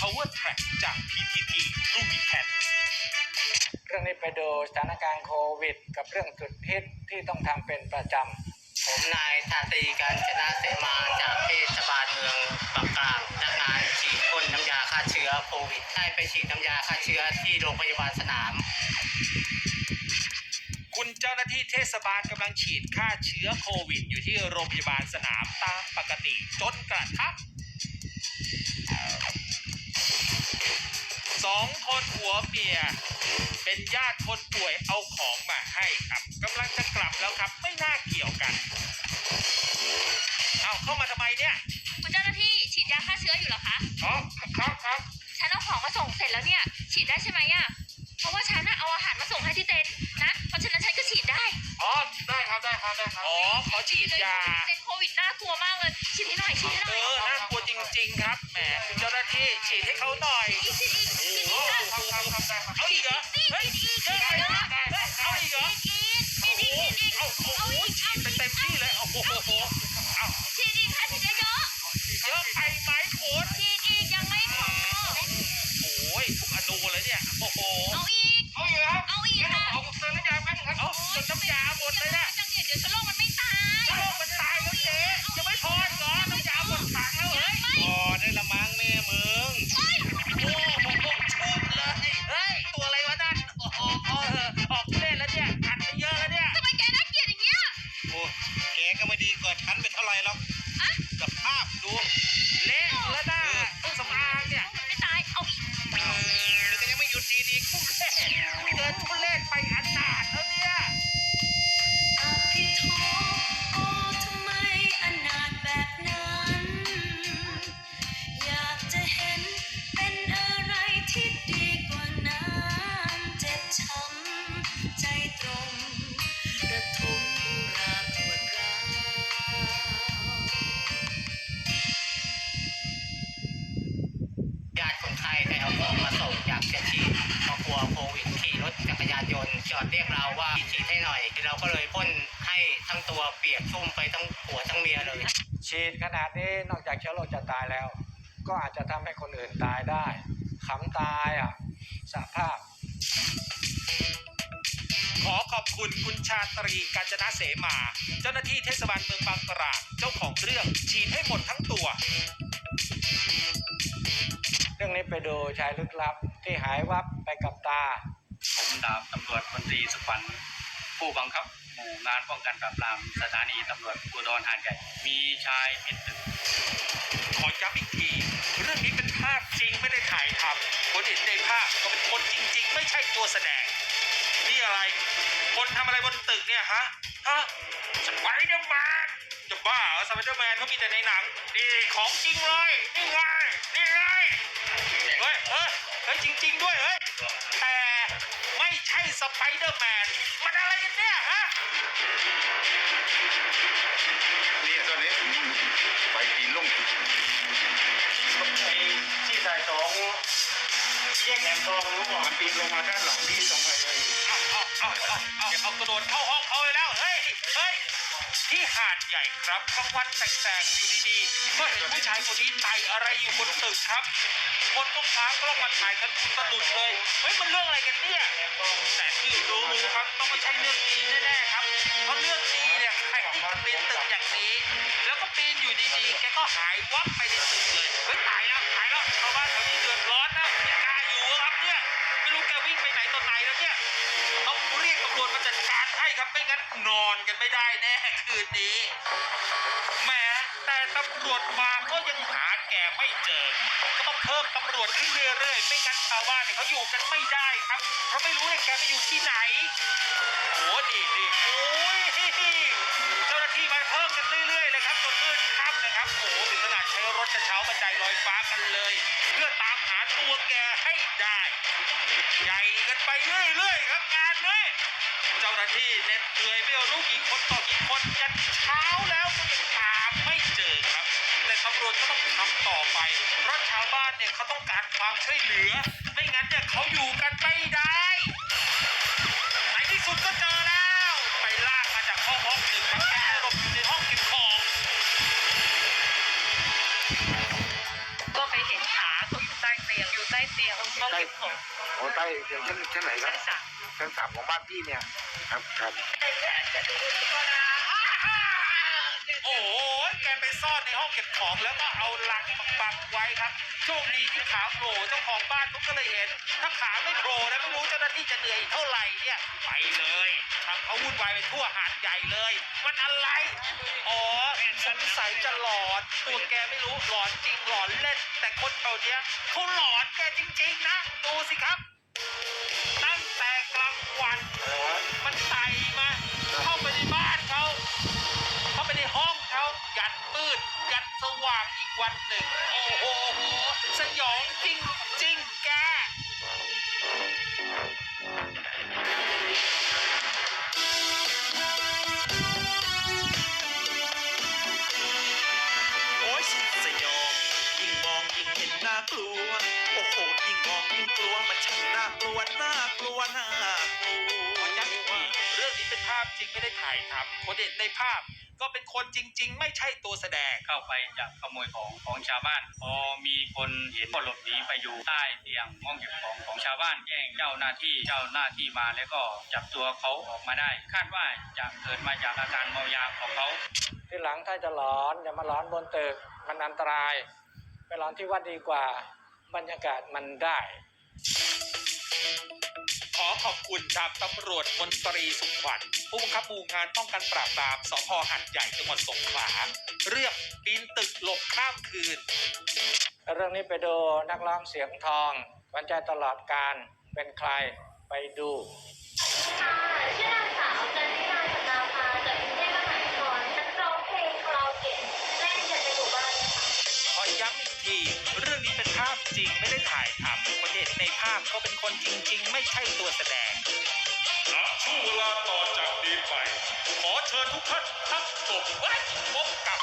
Power Track จาก PTT Ruby Pen เรื่องนี้ไปดูสถานการณ์โควิด กับเรื่องสุดฮิตที่ต้องทำเป็นประจผมนายทาตรีการจนาเสมาจากเทศบาลเมืองบางกลางพนักงานฉีดพ่นน้ำยาฆ่าเชื้อโควิดได้ไปฉีดน้ำยาฆ่าเชื้อที่โรงพยาบาลสนาม คุณเจ้าหน้าที่เทศบาลกำลังฉีดฆ่าเชื้อโควิด อยู่ที่โรงพยาบาลสนามตามปกติจนกระทั่ง สองคนหัวเมีย เป็นญาติคนป่วย อดเรียกเราว่าฉีดให้หน่อย เราก็เลยพ่นให้ทั้งตัวเปียกชุ่มไปทั้งหัวทั้งเมียเลยำฉีดขนาดนี้นอกจากเชื้อโรคจะตายแล้ว ก็อาจจะทำให้คนอื่นตายได้ขำตายอะสภาพ ขอขอบคุณคุณชาตรีกาญจนาเสมา เจ้าหน้าที่เทศบาลเมืองบางกรางเจ้าของเรื่องฉีดให้หมดทั้งตัว เรื่องนี้ไปดูชายลึกลับที่หายวับไปกับตา ผมดาบตำรวจพลตรีสุขวัญผู้บังคับหมู่งานป้องกันปราบปรามสถานีตำรวจภูธรหาดใหญ่มีชายพิษตึกขอย้ำอีกที เรื่องนี้เป็นภาพจริงไม่ได้ถ่ายทำคนเห็นในภาพก็เป็นคนจริง ๆ ไม่ใช่ตัวแสดง นี่อะไร คนทำอะไรบนตึกเนี่ยฮะฮะสไปเดอร์แมนจะบ้าเหรอสไปเดอร์แมนเขามีแต่ในหนังนี่ของจริงเลยนี่ไงนี่ไงเฮ้ยเฮ้ยเฮ้ยจริง ๆ ด้วยเฮ้ย สไปเดอร์แมนมันอะไรกันเนี่ยฮะนี่ตัวนี้ไปปีนลุ่งไอ้ที่สายสองแยกแหลมทองรู้บอกมันปีนลงมาด้านหลังที่ตรงไอ้เอาเอาเอาเอาเอาเดี๋ยวเอากระโดดเข้าห้องเขาเลยแล้ว เฮ้ย เฮ้ย ที่หาด ใหญ่ครับกลางวันแสกๆอยู่ดีๆก็เห็นผู้ชายคนนี้ไต่อะไรอยู่บนตึกครับ คนก็ค้างกล้องมาถ่ายกันตะลุดเลยเฮ้ยมันเรื่องอะไรกันเนี่ยแต่ที่รู้ครับต้องไม่ใช่เรื่องดีแน่ๆครับ เพราะเรื่องดีเนี่ยใครที่ปีนตึกอย่างนี้ แล้วก็ปีนอยู่ดีๆ แกก็หายวับไปในตึกเลยเฮ้ยตาย ยังหาแกไม่เจอ ก็ต้องเพิ่มตำรวจขึ้นเรื่อยๆ ไม่งั้นชาวบ้านเนี่ยเขาอยู่กันไม่ได้ครับ เพราะไม่รู้เลยแกไปอยู่ที่ไหนโอ้ดีดีโอ้ยเจ้าหน้าที่มาเพิ่มกันเรื่อยๆเลยครับจนมืดค่ำนะครับ โอ้โหถึงขนาดใช้รถกระเช้าบันไดลอยฟ้ากันเลย เพื่อตามหาตัวแกให้ได้ใหญ่กันไปเรื่อยๆครับงานนี้เจ้าหน้าที่เน็ดเหนื่อยไม่รู้กี่คนต่อกี่คนยันเช้าแล้วก็ยังตามไม่เจอครับ แต่ตำรวจก็ต้องทำต่อไป เพราะชาวบ้านเนี่ยเขาต้องการความช่วยเหลือ ไม่งั้นเนี่ยเขาอยู่กันไม่ได้ในที่สุดก็เจอแล้ว ไปลากมาจากห้องห้องหนึ่งครับแกหลบอยู่ในห้องเก็บของ ก็ไปเห็นขาเขาอยู่ใต้เตียงล้อย่างเช่นเช่นไหนครับชั้นสามของบ้านพี่เนี่ย ครับครับโอ้ แกไปซ่อนในห้องเก็บของ แล้วก็เอาลังมาปักไว้ครับโชคดีที่ขาโผล่เจ้าของบ้านเขาก็เลยเห็น ถ้าขาไม่โผล่นะไม่รู้เจ้าหน้าที่จะเหนื่อยเท่าไหร่เนี่ยไปเลยทำเขาวุ่นวายไปทั่วหาดใหญ่เลย มันอะไรอ๋อสงสัยจะหลอนตัวแกไม่รู้หลอนจริงหลอนเล่น แต่คนแถวเนี้ยเขาหลอนแกจริง ๆ นะ ดูสิครับ ตั้งแต่กลางวันมัน สว่างอีกวันหนึ่ง โอ้โห สยองจริงจริงแกโอ้ยสุดสยองยิ่งมองยิ่งเห็นน่ากลัว โอ้โหยิ่งมองยิ่งกลัวมันช่างน่ากลัวน่ากลัวน่ากลัว ขอย้ำอีกทีเรื่องนี้เป็นภาพจริงไม่ได้ถ่ายทำคนเห็นในภาพ ก็เป็นคนจริง ๆ ไม่ใช่ตัวแสดง เข้าไปจับขโมยของของชาวบ้าน พอมีคนเห็นก็หลบหนีไปอยู่ใต้เตียงห้องเก็บของของชาวบ้านแจ้งเจ้าหน้าที่เจ้าหน้าที่มาแล้วก็จับตัวเขาออกมาได้ คาดว่าจะเกิดมาจากอาการเมายาของเขาที่หลังถ้าจะหลอนอย่ามาหลอนบนตึกมันอันตราย ไปหลอนที่วัดดีกว่าบรรยากาศมันได้ อขอบคุณดาบตำรวจมนตรีสุขวัญผู้บังคับหมู่งานป้องกันปราบปรามสพหัดใหญ่จังหวัดสงขลาเรื่องปีนตึกหลบข้ามคืน เรื่องนี้ไปดูนักร้องเสียงทองหวันใจตลอดการเป็นใครไปดูค่ะชื่อนางสาวจันทิมาสตาภาจากกรุงเทพมหานครนักร้องเพลงคาราโอเกะเล่นอยู่ในหมู่บ้านค่ะขอย้ำอีกทีเรื่องนี้เป็นภาพจริงไม่ได้ถ่ายทำคน เขาพก็เป็นคนจริง ๆ ไม่ใช่ตัวแสดง นับช่วงเวลาต่อจากนี้ไป ขอเชิญทุกท่านพักจบไว้พบกับ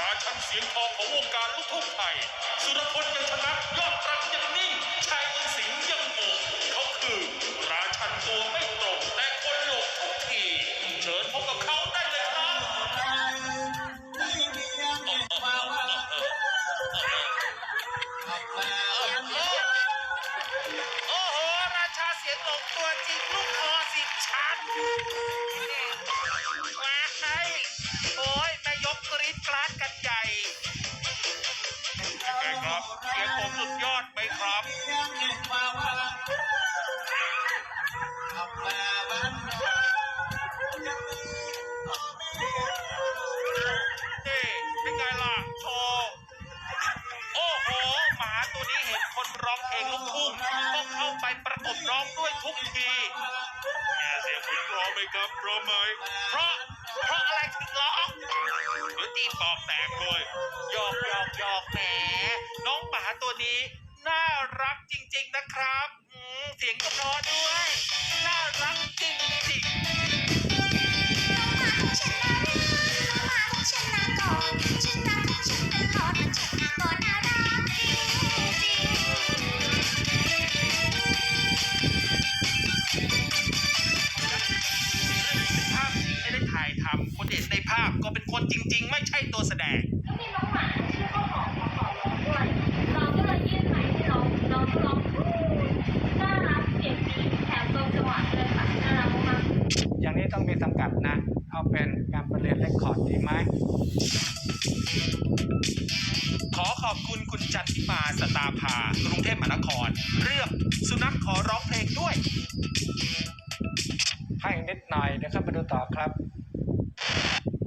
ราชันเสียงทองของวงการลูกทุ่งไทย สุรพลยังชนะยอดรักยังนิ่งชายสิงห์ยังโง่เขาคือ ราชันตัว ไปประกบร้องด้วยทุกทีแม่เสียงคุณพร้อมไหมครับพร้อมไหมเพราะเพราะอะไรถึงร้องหรือตีปอกแตกเลยหยอกหยอกหยอกแหมน้องหมาตัวนี้ น่ารักจริง ๆนะครับอืมเสียงก็เพราะด้วยน่าายทำคนเห็นในภาพก็เป็นคนจริง ๆ ไม่ใช่ตัวแสดงก็มีน้องหมาชื่อข้าวหอมมาขอร้องด้วยเราก็เลยยื่นไมค์ให้น้องน้องก็ร้องน่ารักเสียงดีแถมตรงจังหวะเลยค่ะน่ารักมากอย่างนี้ต้องมีสังกัดนะ เอาเป็นการประเรียนเลคคอร์ดดีไหมขอขอบคุณคุณจันทิมาสตาภากรุงเทพมหานคร เรื่องสุนัขขอร้องเพลงด้วยให้อีกนิดหน่อยเดี๋ยวเข้ามาดูต่อครับ